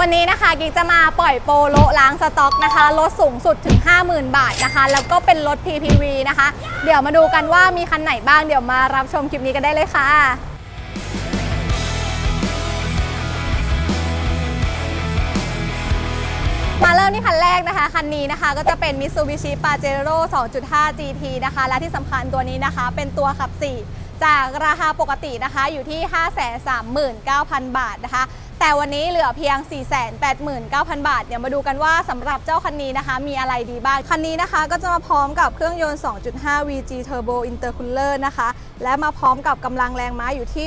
วันนี้นะคะกิ๊กจะมาปล่อยโปโลล้างสต็อกนะคะลดสูงสุดถึง 50,000 บาทนะคะ แล้วก็เป็นรถ PPV นะคะ เดี๋ยวมาดูกันว่ามีคันไหนบ้างเดี๋ยวมารับชมคลิปนี้กันได้เลยค่ะมาเริ่มที่คันแรกนะคะ คันนี้นะคะก็จะเป็น Mitsubishi Pajero 2.5 GT นะคะ และที่สำคัญตัวนี้นะคะเป็นตัวขับ 4 จากราคาปกตินะคะอยู่ที่ 539,000 บาทนะคะ แต่วันนี้เหลือเพียง 489,000 บาท เดี๋ยวมาดูกันว่าสำหรับเจ้าคันนี้นะคะ มีอะไรดีบ้าง คันนี้นะคะก็จะมาพร้อมกับเครื่องยนต์ 2.5 VG Turbo Intercooler นะคะ และมาพร้อมกับกำลังแรงม้าอยู่ที่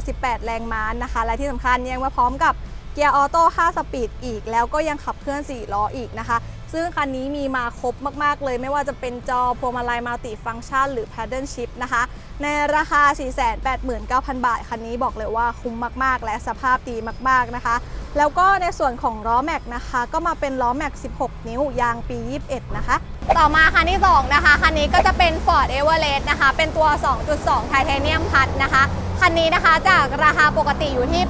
178 แรงม้านะคะ และที่สำคัญยังมาพร้อมกับเกียร์ออโต้ 5 สปีดอีก แล้วก็ยังขับเคลื่อน 4 ล้ออีกนะคะ ซึ่งคันนี้มีมาครบมาก ๆ เลย ไม่ว่าจะเป็นจอพวงมาลัยมัลติฟัง c t ชันหรือ Paddle Shift นะคะ ในราคา 489,000 บาท คันนี้บอกเลยว่าคุ้มมาก ๆ และสภาพดีมาก ๆ นะคะ แล้วก็ในส่วนของล้อแม็กนะคะ ก็มาเป็นล้อแม็ก 16 นิ้วยางปี 21 นะคะ ต่อมาคันที่ 2 นะคะ คันนี้ก็จะเป็น Ford Everest นะคะ เป็นตัว 2.2ไทเทเนียมพัดนะคะคันนี้นะคะจากราคาปกติอยู่ที่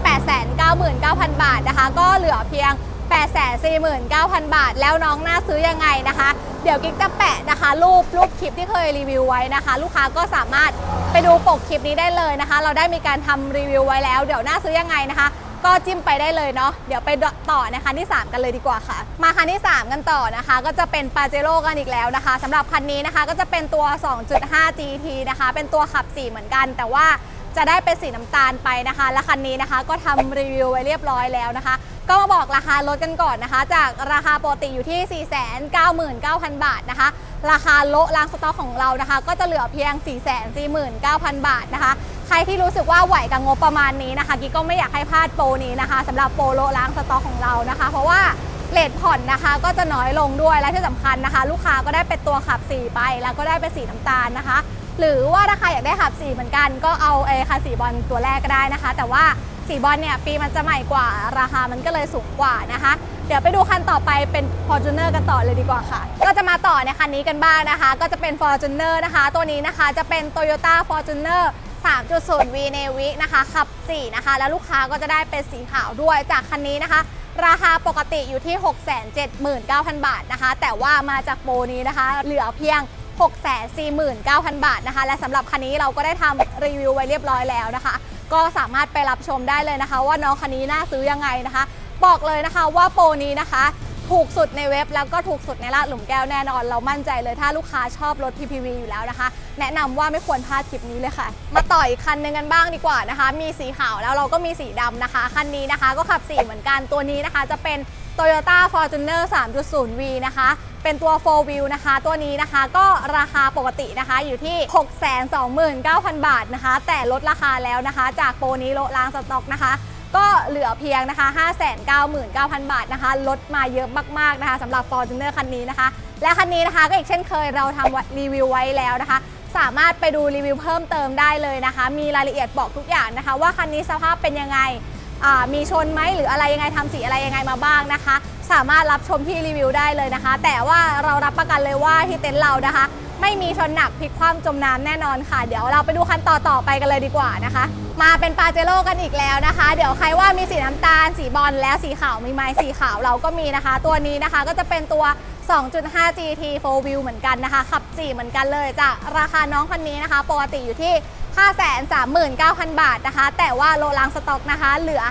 899,000 บาทนะคะ ก็เหลือเพียง 849,000 บาท แล้วน้องน่าซื้อยังไงนะคะ เดี๋ยวกิ๊กจะแปะนะคะ รูปรูปคลิปที่เคยรีวิวไว้นะคะ ลูกค้าก็สามารถไปดูปกคลิปนี้ได้เลยนะคะ เราได้มีการทำรีวิวไว้แล้ว เดี๋ยวน่าซื้อยังไงนะคะก็จิ้มไปได้เลยเนาะเดี๋ยวไปต่อในคันที่ 3 กันเลยดีกว่าค่ะ มาคันที่ 3 กันต่อนะคะ ก็จะเป็นปาเจโร่กันอีกแล้วนะคะสำหรับคันนี้นะคะก็จะเป็นตัว 2.5 GT นะคะ เป็นตัวขับ 4 เหมือนกัน แต่ว่าจะได้เป็นสีน้ำตาลไปนะคะ และคันนี้นะคะก็ทำรีวิวไว้เรียบร้อยแล้วนะคะ ก็มาบอกราคารถกันก่อนนะคะ จากราคาปกติอยู่ที่ 499,000 บาทนะคะ ราคาโลล้างสต็อกของเรานะคะ ก็จะเหลือเพียง 449,000 บาทนะคะ ใครที่รู้สึกว่าไหวกับงบประมาณนี้นะคะกิ๊กก็ไม่อยากให้พลาดโปรนี้นะคะสำหรับโปรโลล้างสต็อกของเรานะคะ เพราะว่าเลทผ่อนนะคะ ก็จะน้อยลงด้วยและที่สำคัญนะคะ ลูกค้าก็ได้เป็นตัวขับ4ไป แล้วก็ได้เป็นสีน้ำตาลนะคะ หรือว่าถ้าใครอยากได้ขับสีเหมือนกัน ก็เอาไอ้คันสีบอลตัวแรกก็ได้นะคะ แต่ว่า สีบอลเนี่ยปีมันจะใหม่กว่าราคามันก็เลยสูงกว่านะคะ เดี๋ยวไปดูคันต่อไปเป็น Fortuner กันต่อเลยดีกว่าค่ะ ก็จะมาต่อในคันนี้กันบ้างนะคะ ก็จะเป็น Fortuner นะคะ ตัวนี้นะคะจะเป็น Toyota Fortuner 3.0 V Navy นะคะขับ4นะคะ แล้วลูกค้าก็จะได้เป็นสีขาวด้วยจากคันนี้นะคะ ราคาปกติอยู่ที่ 679,000 บาทนะคะ แต่ว่ามาจากโปรนี้นะคะ เหลือเพียง 649,000 บาทนะคะ และสำหรับคันนี้เราก็ได้ทำรีวิวไว้เรียบร้อยแล้วนะคะ ก็สามารถไปรับชมได้เลยนะคะ ว่าน้องคันนี้น่าซื้อยังไงนะคะ บอกเลยนะคะว่าโปรนี้นะคะ ถูกสุดในเว็บแล้วก็ถูกสุดในลาดหลุมแก้วแน่นอน เรามั่นใจเลยถ้าลูกค้าชอบรถ PPV อยู่แล้วนะคะ แนะนำว่าไม่ควรพลาดคลิปนี้เลยค่ะ มาต่ออีกคันหนึ่งกันบ้างดีกว่านะคะ มีสีขาวแล้วเราก็มีสีดำนะคะ คันนี้นะคะก็ขับสีเหมือนกันตัวนี้นะคะ จะเป็น Toyota Fortuner 3.0V นะคะ เป็นตัว 4 wheel นะคะ ตัวนี้นะคะก็ราคาปกตินะคะอยู่ที่ 629,000 บาทนะคะ แต่ลดราคาแล้วนะคะ จากโปรนี้ลดล้างสต็อกนะคะ ก็เหลือเพียงนะคะ 599,000 บาทนะคะ ลดมาเยอะมากๆนะคะสำหรับ Fortuner คันนี้นะคะ และคันนี้นะคะก็อีกเช่นเคยเราทำรีวิวไว้แล้วนะคะสามารถไปดูรีวิวเพิ่มเติมได้เลยนะคะ มีรายละเอียดบอกทุกอย่างนะคะ ว่าคันนี้สภาพเป็นยังไง มีชนไหมหรืออะไรยังไงทำสีอะไรยังไงมาบ้างนะคะ สามารถรับชมที่รีวิวได้เลยนะคะ แต่ว่าเรารับประกันเลยว่าที่เต็นท์เรานะคะ ไม่มีชนหนักพลิกคว่ำจมน้ำแน่นอนค่ะ เดี๋ยวเราไปดูคันต่อต่อไปกันเลยดีกว่านะคะ มาเป็นปาเจโร่กันอีกแล้วนะคะ เดี๋ยวใครว่ามีสีน้ำตาล สีบอลและสีขาวมีไหมสีขาวเราก็มีนะคะ ตัวนี้นะคะก็จะเป็นตัว 2.5 GT 4 wheel เหมือนกันนะคะ ขับ4เหมือนกันเลยจากราคาน้องคันนี้นะคะปกติอยู่ที่539,000 บาทนะคะ แต่ว่าโลลังสต็อกนะคะ เหลือ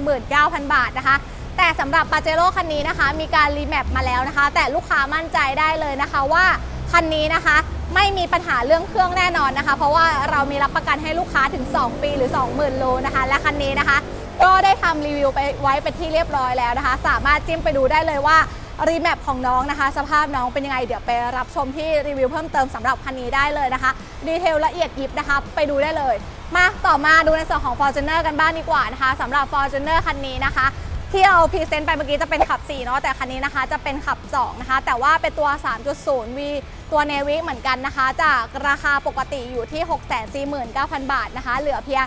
519,000 บาทนะคะ แต่สำหรับปาเจโร่คันนี้นะคะ มีการรีแมปมาแล้วนะคะ แต่ลูกค้ามั่นใจได้เลยนะคะว่าคันนี้นะคะไม่มีปัญหาเรื่องเครื่องแน่นอนนะคะ เพราะว่าเรามีรับประกันให้ลูกค้าถึง 2 ปีหรือ 20,000โลนะคะ และคันนี้นะคะ ก็ได้ทำรีวิวไปไว้เป็นที่เรียบร้อยแล้วนะคะ สามารถจิ้มไปดูได้เลยว่ารีแมปของน้องนะคะ สภาพน้องเป็นยังไง เดี๋ยวไปรับชมที่รีวิวเพิ่มเติมสำหรับคันนี้ได้เลยนะคะ ดีเทลละเอียดยิบนะคะ ไปดูได้เลย มาต่อมาดูในส่วนของ Fortuner กันบ้างดีกว่านะคะสำหรับ Fortuner คันนี้นะคะ ที่เราพรีเซนต์ไปเมื่อกี้จะเป็นขับ 4 เนาะแต่คันนี้นะคะจะเป็นขับ 2 นะคะ แต่ว่าเป็นตัว 3.0 V ตัว Navy เหมือนกันนะคะ จากราคาปกติอยู่ที่ 649,000 บาทนะคะ เหลือเพียง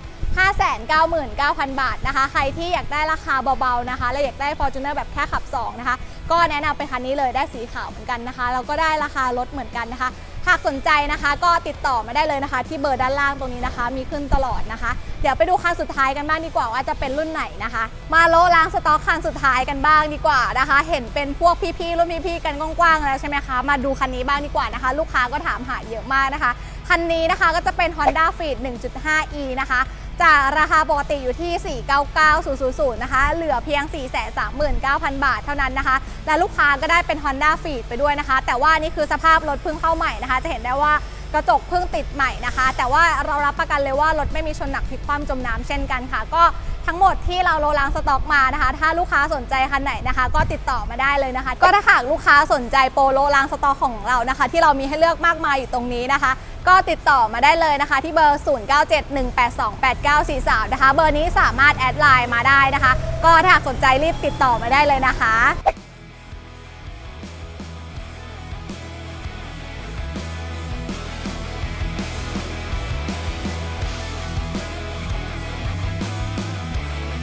599,000 บาทนะคะ ใครที่อยากได้ราคาเบาๆนะคะและอยากได้ Fortuner แบบแค่ขับ 2 นะคะ ก็แนะนำเป็นคันนี้เลยได้สีขาวเหมือนกันนะคะ แล้วก็ได้ราคาลดเหมือนกันนะคะ หากสนใจนะคะก็ติดต่อมาได้เลยนะคะ ที่เบอร์ด้านล่างตรงนี้นะคะ มีขึ้นตลอดนะคะ เดี๋ยวไปดูคันสุดท้ายกันบ้างดีกว่าว่าจะเป็นรุ่นไหนนะคะ มาโลล้างสต็อกคันสุดท้ายกันบ้างดีกว่านะคะ เห็นเป็นพวกพี่ๆรุ่นพี่ๆกันกว้างๆแล้วใช่ไหมคะมาดูคันนี้บ้างดีกว่านะคะ ลูกค้าก็ถามหาเยอะมากนะคะคันนี้นะคะก็จะเป็น Honda Fit 1.5e นะคะจากราคาปกติอยู่ที่ 499,000 นะคะ เหลือเพียง 439,000 บาทเท่านั้นนะคะ และลูกค้าก็ได้เป็น Honda Fit ไปด้วยนะคะ แต่ว่านี่คือสภาพรถเพิ่งเข้าใหม่นะคะ จะเห็นได้ว่ากระจกเพิ่งติดใหม่นะคะ แต่ว่าเรารับประกันเลยว่ารถไม่มีชนหนักพลิกคว่ำจมน้ำเช่นกันค่ะ ก็ทั้งหมดที่เราโลลางสต็อกมานะคะ ถ้าลูกค้าสนใจคันไหนนะคะ ก็ติดต่อมาได้เลยนะคะ ก็ถ้าหากลูกค้าสนใจโปรโลลางสต็อกของเรานะคะ ที่เรามีให้เลือกมากมายอยู่ตรงนี้นะคะ ก็ติดต่อมาได้เลยนะคะ ที่เบอร์ 0971828943 นะคะ เบอร์นี้สามารถแอดไลน์มาได้นะคะ ก็ถ้าหากสนใจรีบติดต่อมาได้เลยนะคะ